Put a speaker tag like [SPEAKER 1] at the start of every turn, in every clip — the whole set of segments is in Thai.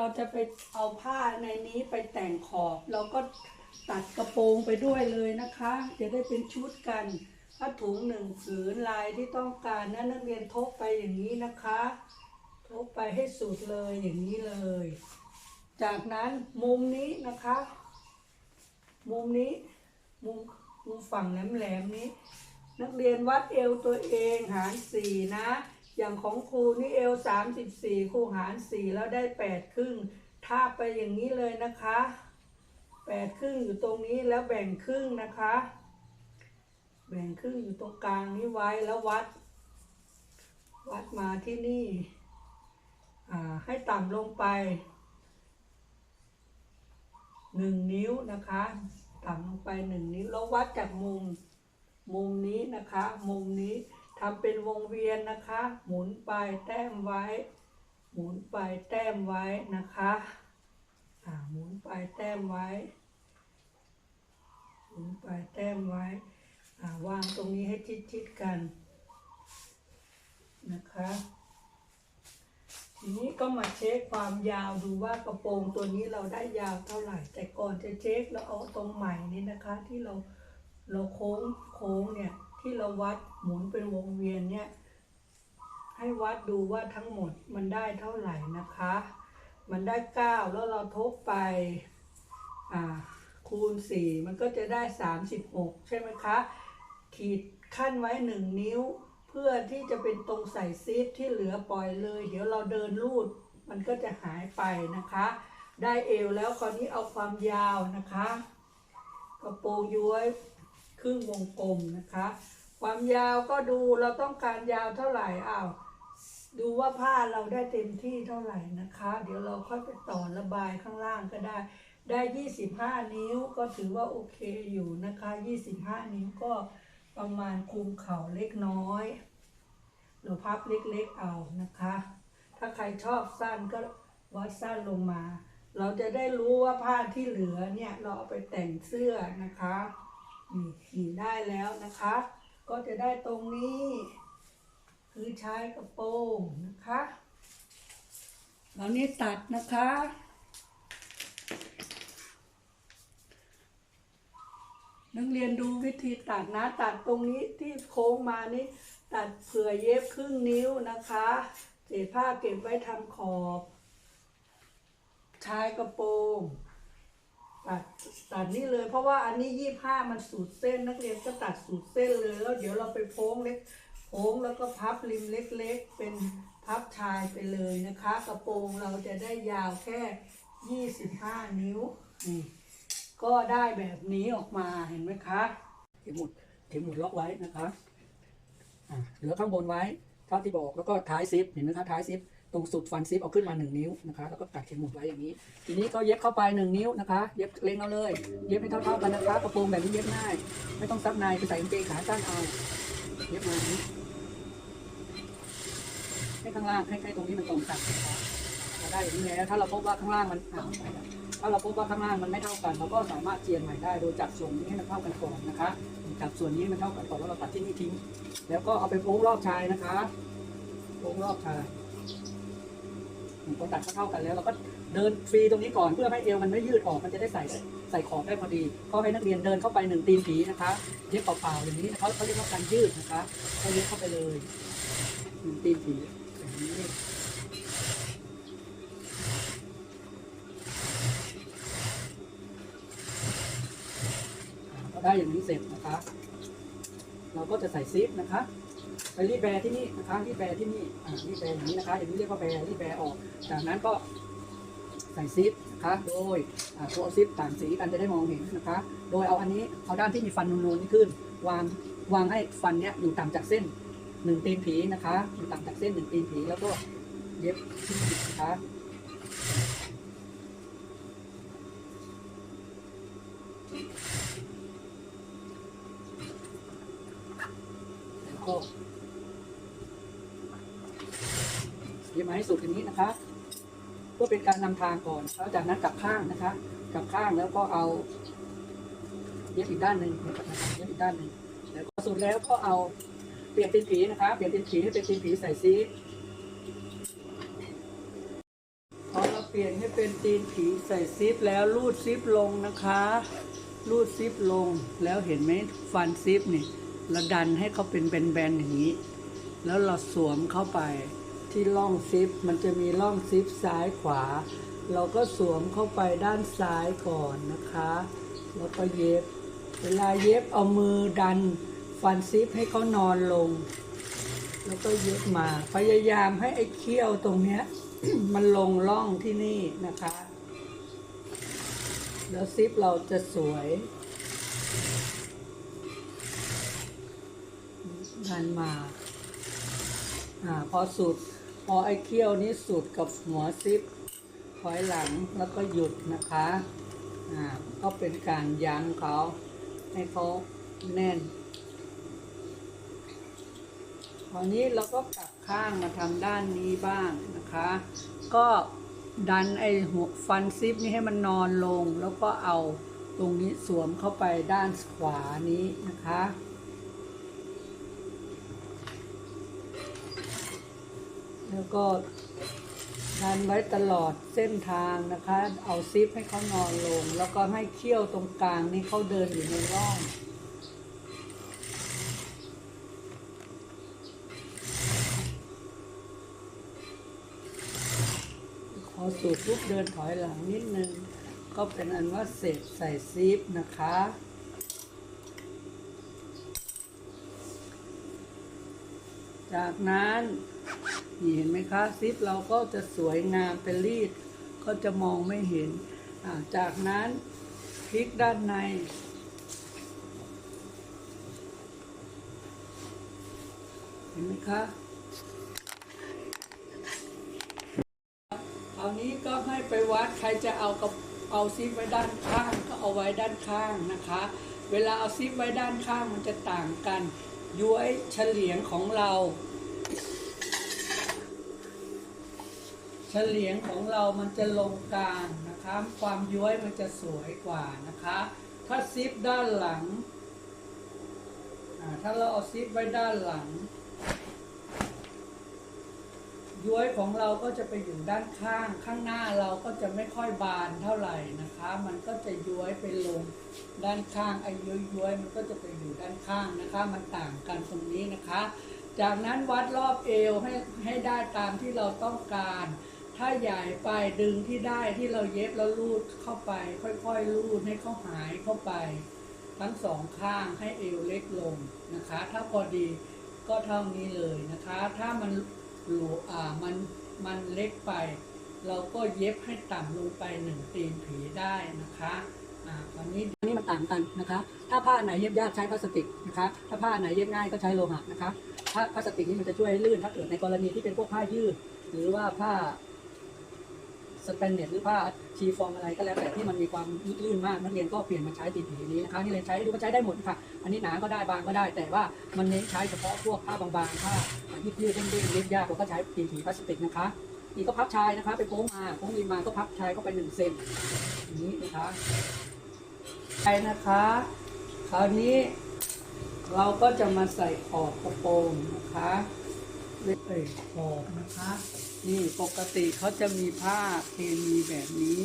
[SPEAKER 1] เราจะไปเอาผ้าในนี้ไปแต่งขอบ เราก็ตัดกระโปรงไปด้วยเลยนะคะ จะได้เป็นชุดกันผ้าถุงหนึ่งผืนลายที่ต้องการนะนักเรียนทบไปอย่างนี้นะคะทบไปให้สุดเลยอย่างนี้เลย จากนั้นมุมนี้นะคะ มุมนี้มุมมุมฝั่งแหลมๆนี้ นักเรียนวัดเอวตัวเองหารสี่นะ อย่างของครูนี่เอวสามสิบสี่ครูหารสี่แล้วได้แปดครึ่งทาบไปอย่างนี้เลยนะคะแปดครึ่งอยู่ตรงนี้แล้วแบ่งครึ่งนะคะ แบ่งครึ่งอยู่ตรงกลางนี้ไว้แล้ววัด วัดมาที่นี่ให้ต่ำลงไปหนึ่งนิ้วนะคะ ต่ำลงไปหนึ่งนิ้วแล้ววัดจากมุมมุมนี้นะคะ มุมนี้ ทำเป็นวงเวียนนะคะ หมุนไปแต้มไว้ หมุนไปแต้มไว้นะคะอ่าหมุนไปแต้มไว้ หมุนไปแต้มไว้อ่าวางตรงนี้ให้ชิดๆกันนะคะทีนี้ก็มาเช็คความยาวดูว่ากระโปรงตัวนี้เราได้ยาวเท่าไหร่ แต่ก่อนจะเช็คเราเอาตรงใหม่นี้นะคะ ที่เราเราโค้งโค้งเนี่ย ที่เราวัดหมุนเป็นวงเวียนเนี่ย ให้วัดดูว่าทั้งหมดมันได้เท่าไหร่นะคะ มันได้เก้าแล้วเราทบไปอ่าคูณสี่มันก็จะได้สามสิบหกใช่ไหมคะ ขีดขั้นไว้หนึ่งนิ้ว เพื่อที่จะเป็นตรงใส่ซีดที่เหลือปล่อยเลย เดี๋ยวเราเดินลูด มันก็จะหายไปนะคะ ได้เอวแล้วคราวนี้เอาความยาวนะคะ กระโปรงย้วยครึ่งวงกลมนะคะ ความยาวก็ดูเราต้องการยาวเท่าไหร่อ้าวดูว่าผ้าเราได้เต็มที่เท่าไหร่นะคะ เดี๋ยวเราค่อยไปต่อระบายข้างล่างก็ได้ ได้ 25 นิ้วก็ถือว่าโอเคอยู่นะคะ 25 นิ้วก็ประมาณคุมเข่าเล็กน้อยหรือพับเล็กๆเอานะคะ ถ้าใครชอบสั้นก็วัดสั้นลงมา เราจะได้รู้ว่าผ้าที่เหลือเนี่ยเราเอาไปแต่งเสื้อนะคะนี่นี่ได้แล้วนะคะ ก็จะได้ตรงนี้ คือใช้กระโปรงนะคะแล้วนี้ตัดนะคะ นักเรียนดูวิธีตัดนะ ตัดตรงนี้ที่โค้งมานี่ ตัดเผื่อเย็บครึ่งนิ้วนะคะเศษผ้าเก็บไว้ทำขอบ ชายกระโปรง ตัดตัดนี่เลย เพราะว่าอันนี้ยี่ห้ามันสูตรเส้นนักเรียนก็ตัดสูตรเส้นเลยแล้วเดี๋ยวเราไปโค้งเล็กโค้งแล้วก็พับริมเล็ก ๆ เป็นพับชายไปเลยนะคะ กระโปรงเราจะได้ยาวแค่ยี่สิบห้านิ้วนี่ก็ได้แบบนี้ออกมาเห็นไหมคะเข็มหมุดเข็มหมุดล็อกไว้นะคะอะเหลือข้างบนไว้เท่าที่บอกแล้วก็ท้ายซิปเห็นไหมคะท้ายซิป ตรงสุดฟันซิปเอาขึ้นมาหนึ่งนิ้วนะคะ แล้วก็ตัดเข็มหมุดไว้อย่างนี้ ทีนี้ก็เย็บเข้าไปหนึ่งนิ้วนะคะ เย็บเล็งเอาเลย เย็บให้เท่าๆกันนะคะ กระโปรงแบบนี้เย็บง่าย ไม่ต้องซับในไปใส่กางเกงขาสั้นเอา เย็บมาอย่างนี้ให้ข้างล่างให้ให้ตรงนี้มันตรงกันนะคะเราได้อย่างนี้แล้วถ้าเราพบว่าข้างล่างมันห่างไปถ้าเราพบว่าข้างล่างมันไม่เท่ากัน เราก็สามารถเจียนใหม่ได้โดยจับส่วนนี้ให้มันเท่ากันก่อนนะคะจับส่วนนี้มันเท่ากันก่อนแล้วเราตัดที่นี่ทิ้ง แล้วก็เอาไปโค้งรอบชายนะคะโค้งรอบชาย พอตัดเท่ากันแล้วเราก็เดินฟรีตรงนี้ก่อนเพื่อให้เอวมันไม่ยืดออกมันจะได้ใส่ใส่ขอบได้พอดีก็ให้นักเรียนเดินเข้าไปหนึ่งตีนผีนะคะเย็บเปล่าๆอย่างนี้เขาเขาเรียกว่าการยืดนะคะเขาเย็บเข้าไปเลยหนึ่งตีนผีแบบนี้ก็ได้อย่างนี้เสร็จนะคะ เราก็จะใส่ซิปนะคะ ไปรีแบร์ที่นี่นะคะรีแบร์ที่นี่อ่ารีแบร์อย่างนี้นะคะ อย่างนี้เรียกว่าแบร์รีแบร์ออก จากนั้นก็ใส่ซิปนะคะโดยอ่าตัวเอาซิปต่างสีกันจะได้มองเห็นนะคะ โดยเอาอันนี้เอาด้านที่มีฟันนูนๆนี่ขึ้น วางวางให้ฟันเนี้ยอยู่ต่ำจากเส้นหนึ่งตีนผีนะคะอยู่ต่ำจากเส้นหนึ่งตีนผีแล้วก็เย็บที่นี่นะคะ แล้วก็เย็บมาให้ สุดอย่างนี้นะคะเพื่อเป็นการนำทางก่อนแล้วจากนั้นกลับข้างนะคะ กลับข้างแล้วก็เอาเย็บอีกด้านหนึ่งเย็บอีกด้านหนึ่งแล้วก็สุดแล้วก็เอาเปลี่ยนตีนผีนะคะ เปลี่ยนตีนผีให้เป็นตีนผีใส่ซีพอเราเปลี่ยนลี่ยนให้เป็นตีนผีใส่ซิปแล้วรูดซิปลงนะคะ รูดซิปลงแล้วเห็นไหมฟันซิปนี่เราดันให้เขาเป็นแบนๆอย่างนี้ แล้วเราสวมเข้าไป ที่ร่องซิป มันจะมีร่องซิปซ้ายขวา เราก็สวมเข้าไปด้านซ้ายก่อนนะคะ แล้วก็เย็บ เวลาเย็บเอามือดันฟันซิปให้เขานอนลง แล้วก็เย็บมา พยายามให้ไอ้เขี้ยวตรงเนี้ย มันลงร่องที่นี่นะคะ แล้วซิปเราจะสวยดันมาอ่าพอสุด พอไอ้เขี้ยวนี้สุดกับหัวซิปถอยหลังแล้วก็หยุดนะคะอ่าก็เป็นการยั้งเขาให้เขาแน่นตอนนี้เราก็กลับข้างมาทำด้านนี้บ้างนะคะ ก็ดันไอ้หัวฟันซิปนี้ให้มันนอนลง แล้วก็เอาตรงนี้สวมเข้าไปด้านขวานี้นะคะ แล้วก็ดันไว้ตลอดเส้นทางนะคะ เอาซิปให้เขานอนลง แล้วก็ให้เขี้ยวตรงกลางนี้เขาเดินอยู่ในร่องพอสูดปุ๊บเดินถอยหลังนิดนึง ก็เป็นอันว่าเสร็จใส่ซิปนะคะ จากนั้นนี่เห็นไหมคะซิปเราก็จะสวยงามเป็นรีด ก็จะมองไม่เห็นาจากนั้นพลิกด้านใน เห็นไหมคะคราวนี้ก็ให้ไปวัดใครจะเอากับเอาซิปไว้ด้านข้างก็เอาไว้ด้านข้างนะคะ เวลาเอาซิปไว้ด้านข้างมันจะต่างกัน ย้วยเฉลียงของเรา เฉลียงของเรามันจะลงกลางนะคะ ความย้วยมันจะสวยกว่านะคะ ถ้าซิปด้านหลัง ถ้าเราเอาซิปไว้ด้านหลัง ย้วยของเราก็จะไปอยู่ด้านข้าง ข้างหน้าเราก็จะไม่ค่อยบานเท่าไหร่นะคะ มันก็จะย้วยไปลงด้านข้างไอ้ย้วยย้วยๆมันก็จะไปอยู่ด้านข้างนะคะ มันต่างกันตรงนี้นะคะ จากนั้นวัดรอบเอวให้ให้ได้ตามที่เราต้องการ ถ้าใหญ่ไปดึงที่ได้ที่เราเย็บแล้วลูดเข้าไป ค่อยๆลูดให้เขาหายเข้าไป ทั้งสองข้างให้เอวเล็กลงนะคะ ถ้าพอดีก็เท่านี้เลยนะคะ ถ้ามัน โลอ่ามันมันเล็กไป เราก็เย็บให้ต่ำลงไปหนึ่งตีนผีได้นะคะอ่าตอนนี้อันนี้มันต่างกันนะคะ ถ้าผ้าไหนเย็บยากใช้พลาสติกนะคะ ถ้าผ้าไหนเย็บง่ายก็ใช้โลหะนะคะถ้าพลาสติกนี่มันจะช่วยให้ลื่นถ้าเกิดในกรณีที่เป็นพวกผ้ายืด หรือว่าผ้า สแตนเลสหรือผ้าชีฟองอะไรก็แล้วแต่ที่มันมีความลื่นมากนักเรียนก็เปลี่ยนมาใช้ตีผีนี้นะคะนี่เลยนใช้ดูก็ใช้ได้หมดค่ะ อันนี้หนาก็ได้บางก็ได้ แต่ว่ามันเน้นใช้เฉพาะพวกผ้าบางๆผ้ายืดยืดๆเด้งๆเย็บยากเราก็ใช้ตีผีพลาสติกนะคะนี่ก็พับชายนะคะ ไปโค้งมาโค้งริมาก็พับชายเข้าไปหนึ่งเซนนี้นะคะใช่นะคะ คราวนี้เราก็จะมาใส่ขอบกระโปรงนะคะเอ้ยขอบนะคะ นี่ปกติเขาจะมีผ้าเคมีแบบนี้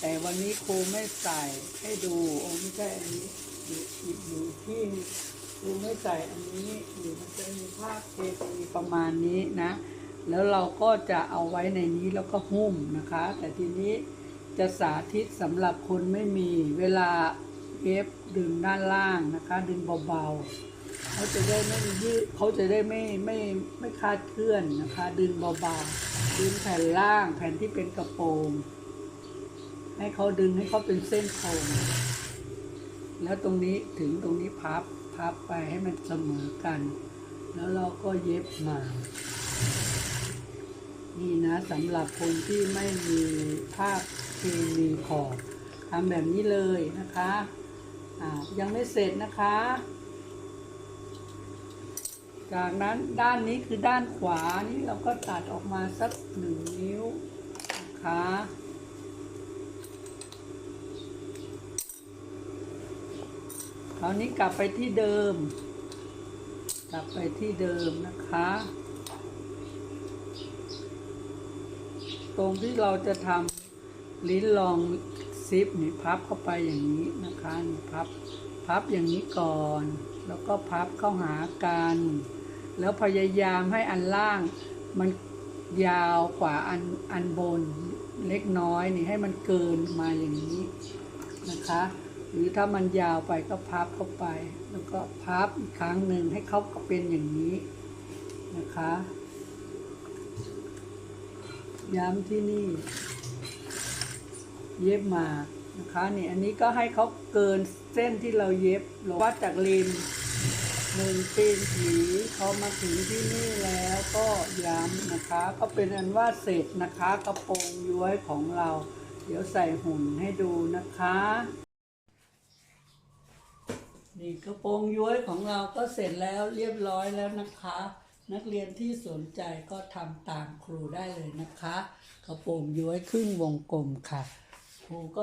[SPEAKER 1] แต่วันนี้ครูไม่ใส่ให้ดูโอ้ไม่ใช่อันนี้อยู่อีกอยู่ที่ครูไม่ใส่อันนี้อยู่มันจะมีผ้าเคมีประมาณนี้นะ แล้วเราก็จะเอาไว้ในนี้แล้วก็หุ้มนะคะ แต่ทีนี้จะสาธิตสำหรับคนไม่มีเวลาเอฟดึงด้านล่างนะคะ ดึงเบาๆ เขาจะได้ไม่ยืดเขาจะได้ไม่ไม่ไม่คาดเคลื่อนนะคะ ดึงเบาๆดึงแผ่นล่างแผ่นที่เป็นกระโปรงให้เขาดึงให้เขาเป็นเส้นโค้งแล้วตรงนี้ถึงตรงนี้พับพับไปให้มันเสมอกัน แล้วเราก็เย็บมา นี่นะสำหรับคนที่ไม่มีผ้าเคมีขอบทำแบบนี้เลยนะคะ อ่ายังไม่เสร็จนะคะ จากนั้นด้านนี้คือด้านขวานี่เราก็ตัดออกมาสักหนึ่งนิ้วนะคะคราวนี้กลับไปที่เดิม กลับไปที่เดิมนะคะ ตรงที่เราจะทำลิ้นรองซิปนี่พับเข้าไปอย่างนี้นะคะนี่พับ พับอย่างนี้ก่อน แล้วก็พับเข้าหากัน แล้วพยายามให้อันล่าง มันยาวกว่าอันอันบนเล็กน้อยนี่ให้มันเกินมาอย่างนี้นะคะ หรือถ้ามันยาวไปก็พับเข้าไป แล้วก็พับอีกครั้งหนึ่งให้เขาเป็นอย่างนี้นะคะ ย้ำที่นี่ เย็บมานะคะนี่อันนี้ก็ให้เขาเกินเส้นที่เราเย็บเราวัดจากริม หนึ่งตีนผีเขามาถึงที่นี่แล้วก็ย้ำนะคะ ก็เป็นอันว่าเสร็จนะคะกระโปรงย้วยของเรา เดี๋ยวใส่หุ่นให้ดูนะคะ นี่กระโปรงย้วยของเราก็เสร็จแล้วเรียบร้อยแล้วนะคะ นักเรียนที่สนใจก็ทำตามครูได้เลยนะคะ กระโปรงย้วยครึ่งวงกลมค่ะ ครูก็